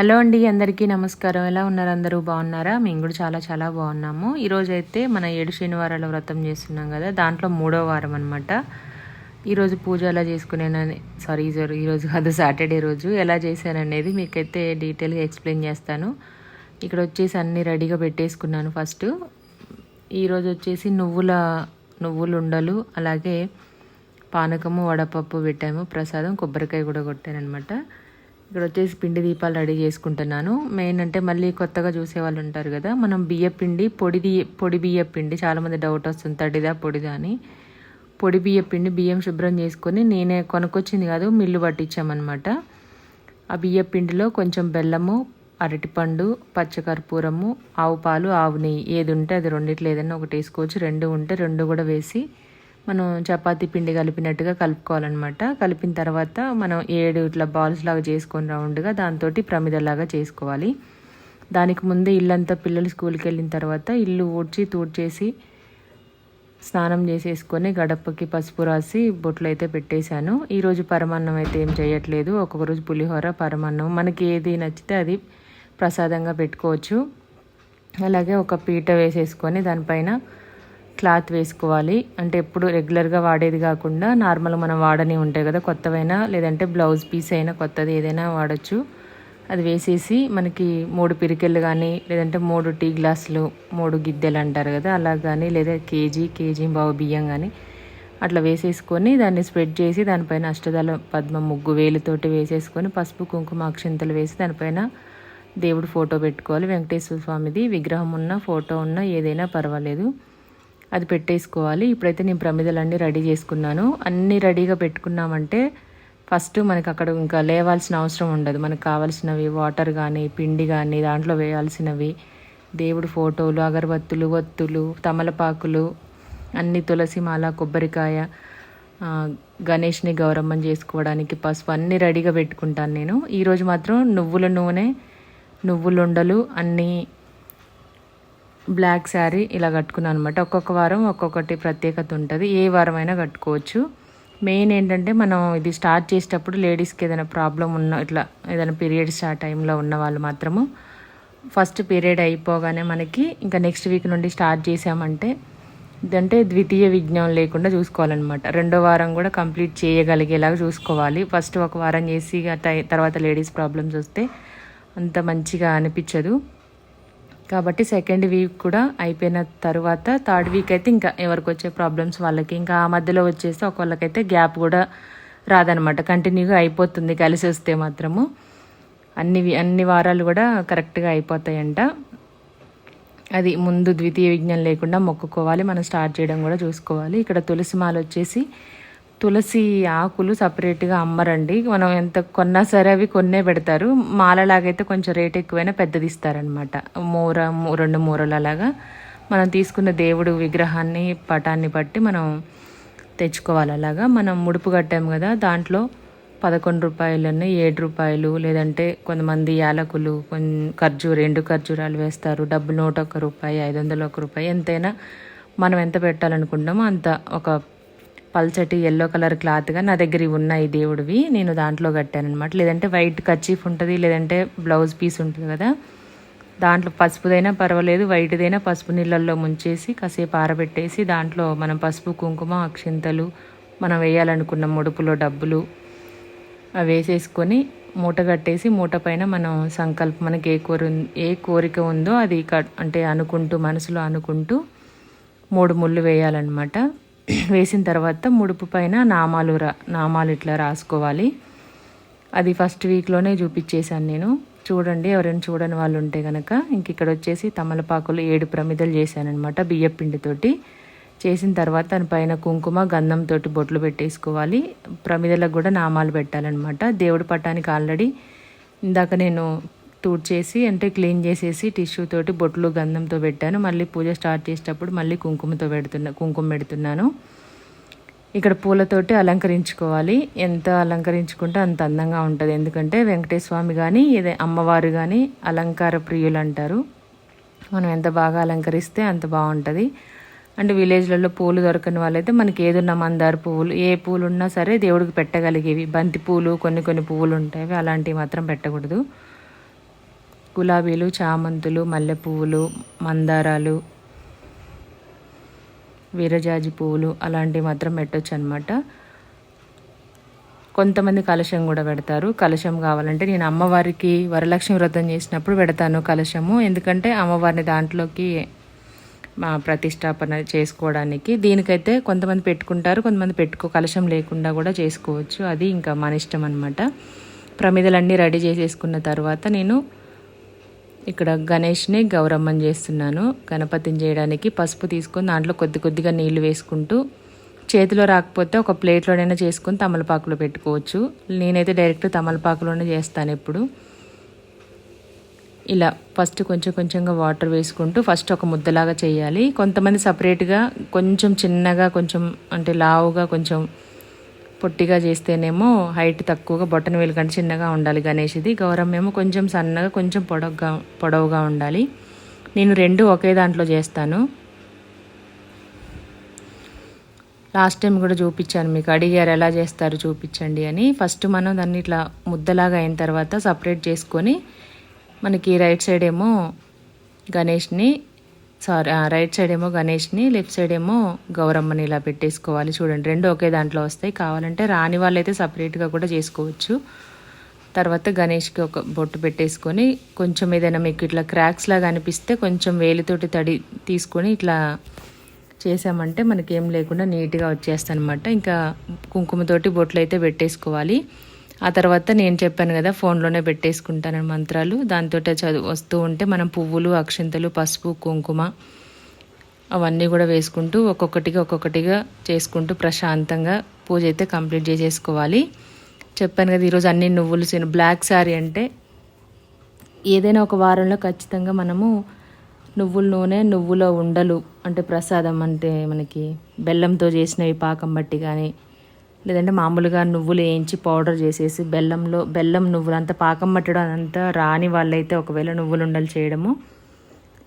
Hello అండి అందరికీ నమస్కారం. ఎలా ఉన్నారు అందరూ? బాగున్నారా? మేము కూడా చాలా చాలా బాగున్నాము. ఈరోజు అయితే మన ఏడు శనివారాల వ్రతం చేస్తున్నాం కదా దాంట్లో మూడో వారం అనమాట ఈరోజు పూజ ఎలా చేసుకునేనని సారీ ఈరోజు కాదు సాటర్డే రోజు ఎలా చేశాననేది మీకైతే డీటెయిల్గా ఎక్స్ప్లెయిన్ చేస్తాను. ఇక్కడ వచ్చేసి అన్నీ రెడీగా పెట్టేసుకున్నాను ఫస్ట్. ఈరోజు వచ్చేసి నువ్వుల నువ్వులు ఉండలు అలాగే పానకము వడపప్పు పెట్టాము. ప్రసాదం కొబ్బరికాయ కూడా కొట్టాను అనమాట ఇక్కడ వచ్చేసి పిండి దీపాలు రెడీ చేసుకుంటున్నాను. మెయిన్ అంటే మళ్ళీ కొత్తగా చూసే వాళ్ళు ఉంటారు కదా మనం బియ్య పిండి పొడి పొడి బియ్య పిండి చాలామంది డౌట్ వస్తుంది తడిదా పొడిదా అని. పొడి బియ్య పిండి బియ్యం శుభ్రం చేసుకొని నేనే కొనుక్కొచ్చింది కాదు మిల్లు పట్టించామన్నమాట. ఆ బియ్య పిండిలో కొంచెం బెల్లము అరటిపండు పచ్చకర్పూరము ఆవు పాలు ఆవు నెయ్యి. ఏది ఉంటే అది రెండిట్లో ఏదైనా ఒకటి వేసుకోవచ్చు. రెండు ఉంటే రెండు కూడా వేసి మనం చపాతి పిండి కలిపినట్టుగా కలుపుకోవాలన్నమాట. కలిపిన తర్వాత మనం ఏడు ఇట్లా బాల్స్ లాగా చేసుకొని రౌండ్గా దాంతో ప్రమిదలాగా చేసుకోవాలి. దానికి ముందే ఇల్లంతా పిల్లలు స్కూల్కి వెళ్ళిన తర్వాత ఇల్లు ఊడ్చి తూడ్చేసి స్నానం చేసేసుకొని గడపకి పసుపు రాసి బొట్లు అయితే పెట్టేశాను. ఈరోజు పరమాన్నం అయితే ఏం చేయట్లేదు. ఒక్కొక్క రోజు పులిహోర పరమాన్నం. మనకి ఏది నచ్చితే అది ప్రసాదంగా పెట్టుకోవచ్చు. అలాగే ఒక పీట వేసేసుకొని దానిపైన క్లాత్ వేసుకోవాలి. అంటే ఎప్పుడు రెగ్యులర్గా వాడేది కాకుండా నార్మల్ మనం వాడని ఉంటాయి కదా కొత్తవైనా లేదంటే బ్లౌజ్ పీస్ అయినా కొత్తది ఏదైనా వాడచ్చు. అది వేసేసి మనకి మూడు పిరికెళ్ళు కానీ లేదంటే మూడు టీ గ్లాసులు మూడు గిద్దెలు అంటారు కదా అలా కానీ లేదా కేజీ కేజీ బావు బియ్యం కానీ అట్లా వేసేసుకొని దాన్ని స్ప్రెడ్ చేసి దానిపైన అష్టదళ పద్మ ముగ్గు వేలుతోటి వేసేసుకొని పసుపు కుంకుమ అక్షింతలు వేసి దానిపైన దేవుడు ఫోటో పెట్టుకోవాలి. వెంకటేశ్వర స్వామిది విగ్రహం ఉన్న ఫోటో ఉన్న ఏదైనా పర్వాలేదు. అది పెట్టేసుకోవాలి. ఇప్పుడైతే నేను ప్రమిదలన్నీ రెడీ చేసుకున్నాను. అన్నీ రెడీగా పెట్టుకున్నామంటే ఫస్ట్ మనకు అక్కడ ఇంకా లేవాల్సిన అవసరం ఉండదు. మనకు కావాల్సినవి వాటర్ కానీ పిండి కానీ దాంట్లో వేయాల్సినవి దేవుడు ఫోటోలు అగరబత్తులు ఒత్తులు తమలపాకులు అన్ని తులసి మాల కొబ్బరికాయ గణేష్ని గౌరమ్మని చేసుకోవడానికి పసుపు అన్నీ రెడీగా పెట్టుకుంటాను నేను. ఈరోజు మాత్రం నువ్వుల నూనె నువ్వులుండలు అన్నీ బ్లాక్ శారీ ఇలా కట్టుకున్నాను అనమాట ఒక్కొక్క వారం ఒక్కొక్కటి ప్రత్యేకత ఉంటుంది. ఏ వారం అయినా కట్టుకోవచ్చు. మెయిన్ ఏంటంటే మనం ఇది స్టార్ట్ చేసేటప్పుడు లేడీస్కి ఏదైనా ప్రాబ్లం ఉన్న ఇట్లా ఏదైనా పీరియడ్స్ ఆ టైంలో ఉన్న వాళ్ళు మాత్రము ఫస్ట్ పీరియడ్ అయిపోగానే మనకి ఇంకా నెక్స్ట్ వీక్ నుండి స్టార్ట్ చేసామంటే ఇదంటే ద్వితీయ విజ్ఞానం లేకుండా చూసుకోవాలన్నమాట. రెండో వారం కూడా కంప్లీట్ చేయగలిగేలాగా చూసుకోవాలి. ఫస్ట్ ఒక వారం చేసి తర్వాత లేడీస్ ప్రాబ్లమ్స్ వస్తే అంత మంచిగా అనిపించదు. కాబట్టి సెకండ్ వీక్ కూడా అయిపోయిన తర్వాత థర్డ్ వీక్ అయితే ఇంకా ఎవరికి వచ్చే ప్రాబ్లమ్స్ వాళ్ళకి. ఇంకా ఆ మధ్యలో వచ్చేసి ఒకళ్ళకైతే గ్యాప్ కూడా రాదనమాట కంటిన్యూగా అయిపోతుంది కలిసి వస్తే మాత్రము. అన్ని అన్ని వారాలు కూడా కరెక్ట్గా అయిపోతాయంట. అది ముందు ద్వితీయ విజ్ఞానం లేకుండా మొక్కుకోవాలి. మనం స్టార్ట్ చేయడం కూడా చూసుకోవాలి. ఇక్కడ తులసి మాల వచ్చేసి తులసి ఆకులు సపరేట్గా అమ్మరండి. మనం ఎంత కొన్నా సరే అవి కొన్నే పెడతారు. మాలలాగైతే కొంచెం రేట్ ఎక్కువైనా పెద్దది ఇస్తారనమాట మూర రెండు మూరలు అలాగా మనం తీసుకున్న దేవుడు విగ్రహాన్ని పటాన్ని బట్టి మనం తెచ్చుకోవాలి అలాగా మనం ముడుపు కట్టాము కదా దాంట్లో పదకొండు రూపాయలన్నీ ఏడు రూపాయలు లేదంటే కొంతమంది యాలకులు కొన్ని ఖర్జూర రెండు ఖర్జూరాలు వేస్తారు. డబ్బు నూట ఒక రూపాయి ఐదు వందలు ఒక రూపాయి ఎంతైనా మనం ఎంత పెట్టాలనుకుంటామో అంత ఒక పల్చటి ఎల్లో కలర్ క్లాత్గా నా దగ్గర ఉన్నాయి దేవుడివి. నేను దాంట్లో కట్టాను అనమాట లేదంటే వైట్ కచ్చీఫ్ ఉంటుంది లేదంటే బ్లౌజ్ పీస్ ఉంటుంది కదా. దాంట్లో పసుపుదైనా పర్వాలేదు వైట్దైనా పసుపు నీళ్ళల్లో ముంచేసి కాసేపు ఆరబెట్టేసి దాంట్లో మనం పసుపు కుంకుమ అక్షింతలు మనం వేయాలనుకున్న ముడుపులో డబ్బులు అవి వేసేసుకొని మూట కట్టేసి మూట పైన మనం సంకల్పం మనకి ఏ కోరి ఏ కోరిక ఉందో అది అంటే అనుకుంటూ మనసులో అనుకుంటూ మూడు ముళ్ళు వేయాలన్నమాట. వేసిన తర్వాత ముడుపు పైన నామాలు రా నామాలు ఇట్లా రాసుకోవాలి. అది ఫస్ట్ వీక్లోనే చూపించేశాను నేను. చూడండి ఎవరైనా చూడని వాళ్ళు ఉంటే కనుక ఇంక ఇక్కడ వచ్చేసి తమలపాకులు ఏడు ప్రమిదలు చేశానమాట బియ్య పిండితోటి. చేసిన తర్వాత దాని పైన కుంకుమ గంధంతో బొట్లు పెట్టేసుకోవాలి. ప్రమిదలకు కూడా నామాలు పెట్టాలన్నమాట. దేవుడి పట్టానికి ఆల్రెడీ ఇందాక నేను చేసి అంటే క్లీన్ చేసేసి టిష్యూ తోటి బొట్లు గంధంతో పెట్టాను. మళ్ళీ పూజ స్టార్ట్ చేసేటప్పుడు మళ్ళీ కుంకుమతో పెడుతున్నా కుంకుమ పెడుతున్నాను. ఇక్కడ పూలతోటి అలంకరించుకోవాలి. ఎంత అలంకరించుకుంటే అంత అందంగా ఉంటుంది. ఎందుకంటే వెంకటేశ్వర స్వామి కానీ ఏదే అమ్మవారు కానీ అలంకార ప్రియులు అంటారు మనం ఎంత బాగా అలంకరిస్తే అంత బాగుంటుంది. అంటే విలేజ్లలో పూలు దొరకని వాళ్ళైతే మనకి ఏదున్న మందార పువ్వులు ఏ పూలు ఉన్నా సరే దేవుడికి పెట్టగలిగేవి. బంతి పూలు కొన్ని కొన్ని పువ్వులు ఉంటాయి. అలాంటివి మాత్రం పెట్టకూడదు. గులాబీలు చామంతులు మల్లె పువ్వులు మందారాలు వీరజాజి పువ్వులు అలాంటివి మాత్రం పెట్టచ్చు అనమాట కొంతమంది కలశం కూడా పెడతారు. కలశం కావాలంటే నేను అమ్మవారికి వరలక్ష్మి వ్రతం చేసినప్పుడు పెడతాను కలశము. ఎందుకంటే అమ్మవారిని దాంట్లోకి మా ప్రతిష్టాపన చేసుకోవడానికి దీనికైతే కొంతమంది పెట్టుకుంటారు కొంతమంది పెట్టుకో కలశం లేకుండా కూడా చేసుకోవచ్చు. అది ఇంకా మన ఇష్టం అనమాట ప్రమిదలన్నీ రెడీ చేసేసుకున్న తర్వాత నేను ఇక్కడ గణేష్ని గౌరమ్మని చేస్తున్నాను. గణపతిని చేయడానికి పసుపు తీసుకొని దాంట్లో కొద్ది కొద్దిగా నీళ్ళు వేసుకుంటూ చేతిలో రాకపోతే ఒక ప్లేట్లోనైనా చేసుకొని తమలపాకులో పెట్టుకోవచ్చు. నేనైతే డైరెక్ట్ తమలపాకులోనే చేస్తాను ఎప్పుడు. ఇలా ఫస్ట్ కొంచెం కొంచెంగా వాటర్ వేసుకుంటూ ఫస్ట్ ఒక ముద్దలాగా చేయాలి. కొంతమంది సపరేట్గా కొంచెం చిన్నగా కొంచెం అంటే లావుగా కొంచెం పొట్టిగా చేస్తేనేమో హైట్ తక్కువగా బొట్టన వేలు కంటే చిన్నగా ఉండాలి గణేష్ది. గౌరమ్మ ఏమో కొంచెం సన్నగా కొంచెం పొడవుగా పొడవుగా ఉండాలి. నేను రెండు ఒకే దాంట్లో చేస్తాను. లాస్ట్ టైం కూడా చూపించాను మీకు. అడిగారు ఎలా చేస్తారు చూపించండి అని. ఫస్ట్ మనం దాన్ని ఇట్లా ముద్దలాగా అయిన తర్వాత సపరేట్ చేసుకొని మనకి రైట్ సైడ్ ఏమో గణేష్ని సారీ రైట్ సైడ్ ఏమో గణేష్ని లెఫ్ట్ సైడ్ ఏమో గౌరమ్మని ఇలా పెట్టేసుకోవాలి. చూడండి రెండు ఒకే దాంట్లో వస్తాయి. కావాలంటే రాని వాళ్ళైతే సపరేట్గా కూడా చేసుకోవచ్చు. తర్వాత గణేష్కి ఒక బొట్టు పెట్టేసుకొని కొంచెం ఏదైనా మీకు ఇట్లా క్రాక్స్ లాగా అనిపిస్తే కొంచెం వేలితోటి తడి తీసుకొని ఇట్లా చేసామంటే మనకి ఏం లేకుండా నీట్గా వచ్చేస్తానమాట ఇంకా కుంకుమతోటి బొట్లు అయితే పెట్టేసుకోవాలి. ఆ తర్వాత నేను చెప్పాను కదా ఫోన్లోనే పెట్టేసుకుంటాను మంత్రాలు. దాంతో చదువు వస్తూ ఉంటే మనం పువ్వులు అక్షింతలు పసుపు కుంకుమ అవన్నీ కూడా వేసుకుంటూ ఒక్కొక్కటిగా ఒక్కొక్కటిగా చేసుకుంటూ ప్రశాంతంగా పూజ అయితే కంప్లీట్ చేసేసుకోవాలి. చెప్పాను కదా ఈరోజు అన్ని నువ్వులు బ్లాక్ శారీ అంటే ఏదైనా ఒక వారంలో ఖచ్చితంగా మనము నువ్వుల నూనె నువ్వుల ఉండలు అంటే ప్రసాదం అంటే మనకి బెల్లంతో చేసినవి పాకం బట్టి కానీ లేదంటే మామూలుగా నువ్వులు వేయించి పౌడర్ చేసేసి బెల్లంలో బెల్లం నువ్వులు అంత పాకం పట్టడం అంతా రాని వాళ్ళైతే ఒకవేళ నువ్వులు ఉండలు చేయడము.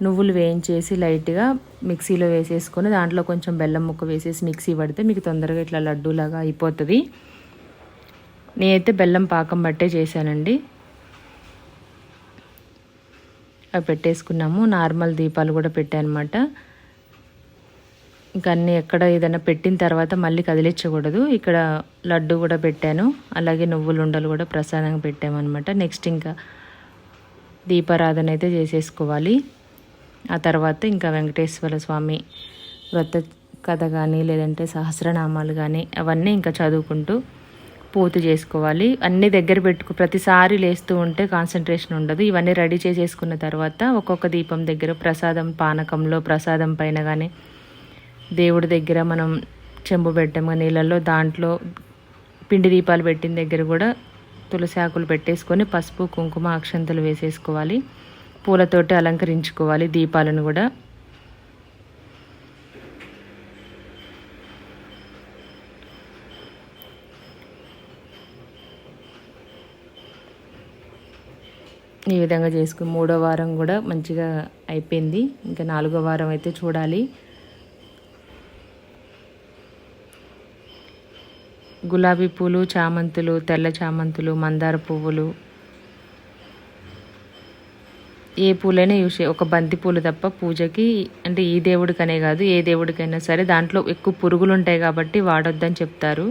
నువ్వులు వేయించేసి లైట్గా మిక్సీలో వేసేసుకొని దాంట్లో కొంచెం బెల్లం ముక్క వేసేసి మిక్సీ పడితే మీకు తొందరగా ఇట్లా లడ్డూలాగా అయిపోతుంది. నేనైతే బెల్లం పాకం బట్టే చేశానండి. అవి పెట్టేసుకున్నాము. నార్మల్ దీపాలు కూడా పెట్టానమాట. ఇంకా అన్నీ ఎక్కడ ఏదైనా పెట్టిన తర్వాత మళ్ళీ కదిలించకూడదు. ఇక్కడ లడ్డు కూడా పెట్టాను. అలాగే నువ్వులు ఉండలు కూడా ప్రసాదంగా పెట్టామన్నమాట. నెక్స్ట్ ఇంకా దీపారాధన అయితే చేసేసుకోవాలి. ఆ తర్వాత ఇంకా వెంకటేశ్వర స్వామి వ్రత కథ కానీ లేదంటే సహస్రనామాలు కానీ అవన్నీ ఇంకా చదువుకుంటూ పూర్తి చేసుకోవాలి. అన్నీ దగ్గర పెట్టుకు ప్రతిసారి లేస్తూ ఉంటే కాన్సన్ట్రేషన్ ఉండదు. ఇవన్నీ రెడీ చేసేసుకున్న తర్వాత ఒక్కొక్క దీపం దగ్గర ప్రసాదం పానకంలో ప్రసాదం పైన కానీ దేవుడి దగ్గర మనం చెంబు పెట్టాము నీళ్ళల్లో దాంట్లో పిండి దీపాలు పెట్టిన దగ్గర కూడా తులసి ఆకులు పెట్టేసుకొని పసుపు కుంకుమ అక్షంతలు వేసేసుకోవాలి. పూలతోటి అలంకరించుకోవాలి దీపాలను కూడా. ఈ విధంగా చేసుకుని మూడో వారం కూడా మంచిగా అయిపోయింది. ఇంకా నాలుగో వారం అయితే చూడాలి. గులాబీ పూలు చామంతులు తెల్ల చామంతులు మందార పువ్వులు. ఏ పూలైనా యూస్ ఒక బంతి పూలు తప్ప పూజకి అంటే ఈ దేవుడికనే కాదు ఏ దేవుడికైనా సరే దాంట్లో ఎక్కువ పురుగులు ఉంటాయి కాబట్టి వాడొద్దని చెప్తారు.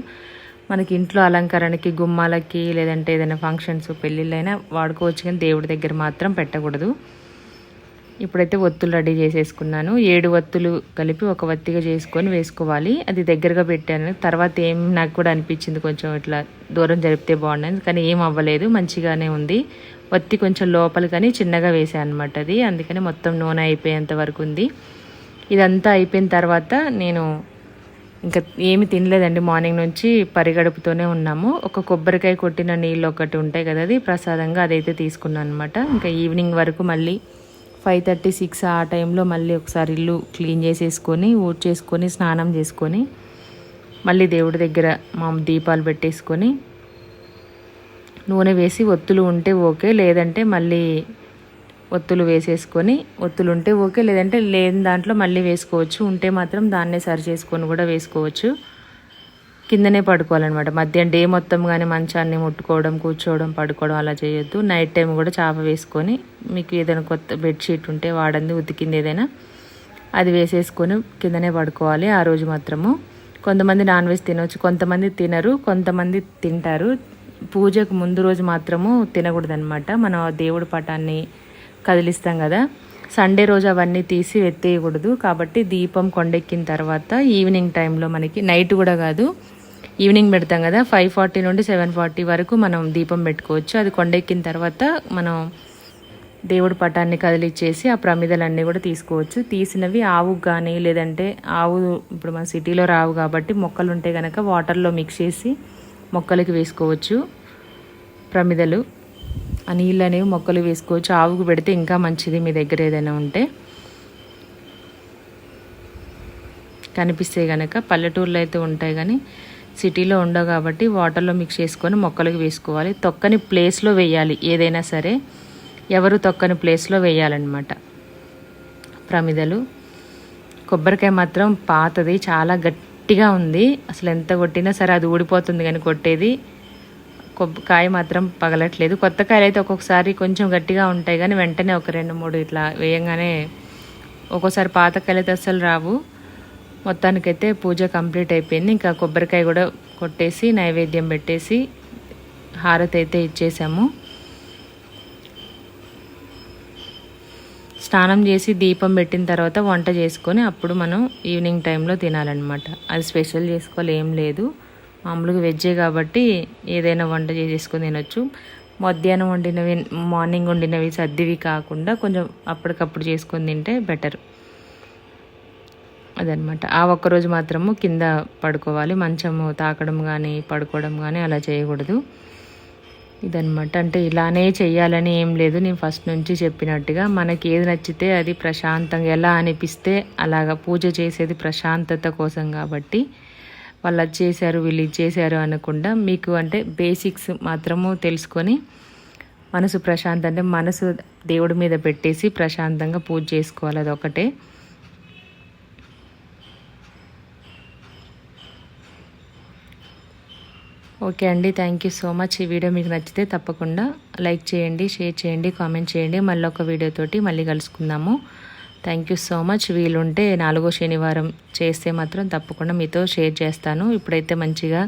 మనకి ఇంట్లో అలంకరణకి గుమ్మాలకి లేదంటే ఏదైనా ఫంక్షన్స్ పెళ్ళిళ్ళైనా వాడుకోవచ్చు కానీ దేవుడి దగ్గర మాత్రం పెట్టకూడదు. ఇప్పుడైతే ఒత్తులు రెడీ చేసేసుకున్నాను. ఏడు ఒత్తులు కలిపి ఒక వత్తిగా చేసుకొని వేసుకోవాలి. అది దగ్గరగా పెట్టాను. తర్వాత ఏం నాకు కూడా అనిపించింది కొంచెం ఇట్లా దూరం జరిపితే బాగుండదు కానీ ఏం అవ్వలేదు. మంచిగానే ఉంది. వత్తి కొంచెం లోపల కానీ చిన్నగా వేసాను అనమాట అది. అందుకని మొత్తం నూనె అయిపోయేంత వరకు ఉంది. ఇదంతా అయిపోయిన తర్వాత నేను ఇంకా ఏమి తినలేదండి. మార్నింగ్ నుంచి పరిగడుపుతోనే ఉన్నాము. ఒక కొబ్బరికాయ కొట్టిన నీళ్ళు ఒకటి ఉంటాయి కదా అది ప్రసాదంగా అదైతే తీసుకున్నాను అనమాట ఇంకా ఈవినింగ్ వరకు మళ్ళీ ఫైవ్ థర్టీ సిక్స్ ఆ టైంలో మళ్ళీ ఒకసారి ఇల్లు క్లీన్ చేసేసుకొని ఊడ్ చేసుకొని స్నానం చేసుకొని మళ్ళీ దేవుడి దగ్గర మా దీపాలు పెట్టేసుకొని నూనె వేసి ఒత్తులు ఉంటే ఓకే లేదంటే మళ్ళీ ఒత్తులు వేసేసుకొని ఒత్తులు ఉంటే ఓకే లేదంటే లేని దాంట్లో మళ్ళీ వేసుకోవచ్చు ఉంటే మాత్రం దాన్నే సరి చేసుకొని కూడా వేసుకోవచ్చు. కిందనే పడుకోవాలన్నమాట. మధ్యాహ్నం డే మొత్తం కానీ మంచాన్ని ముట్టుకోవడం కూర్చోవడం పడుకోవడం అలా చేయొద్దు. నైట్ టైం కూడా చాప వేసుకొని మీకు ఏదైనా కొత్త బెడ్షీట్ ఉంటే వాడంది ఉతికింది ఏదైనా అది వేసేసుకొని కిందనే పడుకోవాలి. ఆ రోజు మాత్రము కొంతమంది నాన్ వెజ్ తినవచ్చు కొంతమంది తినరు కొంతమంది తింటారు. పూజకు ముందు రోజు మాత్రము తినకూడదు అనమాట మన దేవుడి పటాన్ని కదిలిస్తాం కదా. సండే రోజు అవన్నీ తీసి ఎత్తేయకూడదు. కాబట్టి దీపం కొండెక్కిన తర్వాత ఈవినింగ్ టైంలో మనకి నైట్ కూడా కాదు ఈవినింగ్ పెడతాం కదా ఫైవ్ ఫార్టీ నుండి సెవెన్ ఫార్టీ వరకు మనం దీపం పెట్టుకోవచ్చు. అది కొండెక్కిన తర్వాత మనం దేవుడి పటాన్ని కదిలిచ్చేసి ఆ ప్రమిదలన్నీ కూడా తీసుకోవచ్చు. తీసినవి ఆవుకు కానీ లేదంటే ఆవు ఇప్పుడు మన సిటీలో రావు కాబట్టి మొక్కలు ఉంటే కనుక వాటర్లో మిక్స్ చేసి మొక్కలకి వేసుకోవచ్చు. ప్రమిదలు ఆ నీళ్ళు అనేవి మొక్కలు వేసుకోవచ్చు. ఆవుకు పెడితే ఇంకా మంచిది మీ దగ్గర ఏదైనా ఉంటే. కనిపిస్తే కనుక పల్లెటూర్లో అయితే ఉంటాయి కానీ సిటీలో ఉండవు కాబట్టి వాటర్లో మిక్స్ చేసుకొని మొక్కలకు వేసుకోవాలి. తొక్కని ప్లేస్లో వేయాలి ఏదైనా సరే. ఎవరు తొక్కని ప్లేస్లో వేయాలన్నమాట. ప్రమిదలు. కొబ్బరికాయ మాత్రం పాతది చాలా గట్టిగా ఉంది. అసలు ఎంత కొట్టినా సరే అది ఊడిపోతుంది కానీ కొట్టేది. కొబ్బరికాయ మాత్రం పగలట్లేదు. కొత్త కాయలు అయితే ఒక్కొక్కసారి కొంచెం గట్టిగా ఉంటాయి కానీ వెంటనే ఒక రెండు మూడు ఇట్లా వేయంగానే ఒక్కోసారి పాత కాయలు అయితే అసలు రావు. మొత్తానికైతే పూజ కంప్లీట్ అయిపోయింది. ఇంకా కొబ్బరికాయ కూడా కొట్టేసి నైవేద్యం పెట్టేసి హారతి అయితే ఇచ్చేసాము. స్నానం చేసి దీపం పెట్టిన తర్వాత వంట చేసుకొని అప్పుడు మనం ఈవినింగ్ టైంలో తినాలన్నమాట. అది స్పెషల్ చేసుకోవాలి ఏం లేదు. మామూలుగా వెజ్జే కాబట్టి ఏదైనా వంట చేసేసుకొని తినొచ్చు. మధ్యాహ్నం వండినవి మార్నింగ్ వండినవి సర్దివి కాకుండా కొంచెం అప్పటికప్పుడు చేసుకొని తింటే బెటర్. అదనమాట. ఆ ఒక్కరోజు మాత్రము కింద పడుకోవాలి. మంచము తాకడం కానీ పడుకోవడం కానీ అలా చేయకూడదు. ఇదనమాట. అంటే ఇలానే చేయాలని ఏం లేదు. నేను ఫస్ట్ నుంచి చెప్పినట్టుగా మనకి ఏది నచ్చితే అది ప్రశాంతంగా ఎలా అనిపిస్తే అలాగా పూజ చేసేది ప్రశాంతత కోసం కాబట్టి వాళ్ళు అది చేశారు వీళ్ళు ఇది చేశారు అనకుండా మీకు అంటే బేసిక్స్ మాత్రము తెలుసుకొని మనసు ప్రశాంత అంటే మనసు దేవుడి మీద పెట్టేసి ప్రశాంతంగా పూజ చేసుకోవాలి. అదొకటే. ఓకే అండి థ్యాంక్ యూ సో మచ్ ఈ వీడియో మీకు నచ్చితే తప్పకుండా లైక్ చేయండి షేర్ చేయండి కామెంట్ చేయండి. మళ్ళీ ఒక వీడియోతోటి మళ్ళీ కలుసుకుందాము. థ్యాంక్ యూ సో మచ్ వీలుంటే నాలుగో శనివారం చేస్తే మాత్రం తప్పకుండా మీతో షేర్ చేస్తాను. ఇప్పుడైతే మంచిగా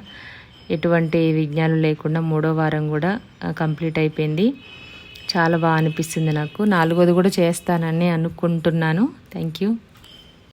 ఎటువంటి విజ్ఞానం లేకుండా మూడో వారం కూడా కంప్లీట్ అయిపోయింది. చాలా బాగా అనిపిస్తుంది నాకు. నాలుగోది కూడా చేస్తానని అనుకుంటున్నాను. Thank you